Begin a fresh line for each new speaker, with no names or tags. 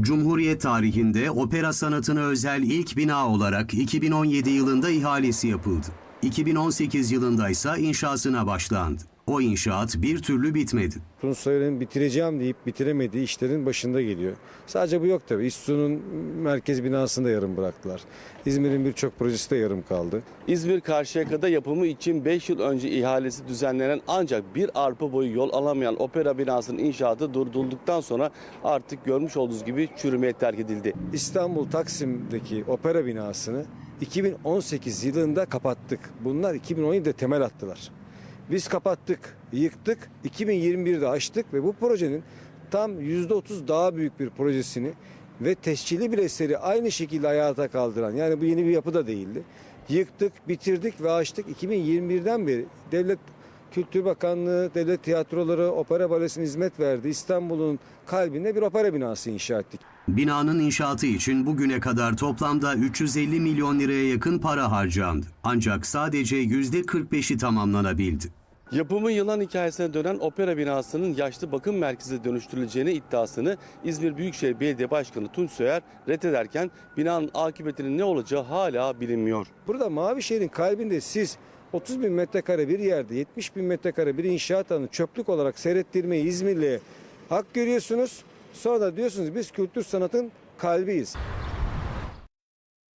Cumhuriyet tarihinde opera sanatına özel ilk bina olarak 2017 yılında ihalesi yapıldı. 2018 yılında ise inşasına başlandı. O inşaat bir türlü bitmedi.
Tunç Soyer'in bitireceğim deyip bitiremediği işlerin başında geliyor. Sadece bu yok tabii. İSSU'nun merkez binasını da yarım bıraktılar. İzmir'in birçok projesi de yarım kaldı.
İzmir Karşıyaka'da yapımı için 5 yıl önce ihalesi düzenlenen ancak bir arpa boyu yol alamayan opera binasının inşaatı durdurulduktan sonra artık görmüş olduğunuz gibi çürümeye terk edildi.
İstanbul Taksim'deki opera binasını 2018 yılında kapattık. Bunlar 2017'de temel attılar. Biz kapattık, yıktık, 2021'de açtık ve bu projenin tam %30 daha büyük bir projesini ve tescilli bir eseri aynı şekilde hayata kaldıran yani bu yeni bir yapı da değildi. Yıktık, bitirdik ve açtık. 2021'den beri Devlet Kültür Bakanlığı, devlet tiyatroları, opera balesine hizmet verdi. İstanbul'un kalbinde bir opera binası inşa ettik.
Binanın inşaatı için bugüne kadar toplamda 350 milyon liraya yakın para harcandı. Ancak sadece %45'i tamamlanabildi.
Yapımı yılan hikayesine dönen opera binasının yaşlı bakım merkezine dönüştürüleceğini iddiasını İzmir Büyükşehir Belediye Başkanı Tunç Soyer reddederken binanın akıbetinin ne olacağı hala bilinmiyor.
Burada Mavişehir'in kalbinde siz 30 bin metrekare bir yerde 70 bin metrekare bir inşaat alanı çöplük olarak seyrettirmeyi İzmirli'ye hak görüyorsunuz. Sonra da diyorsunuz biz kültür sanatın kalbiyiz.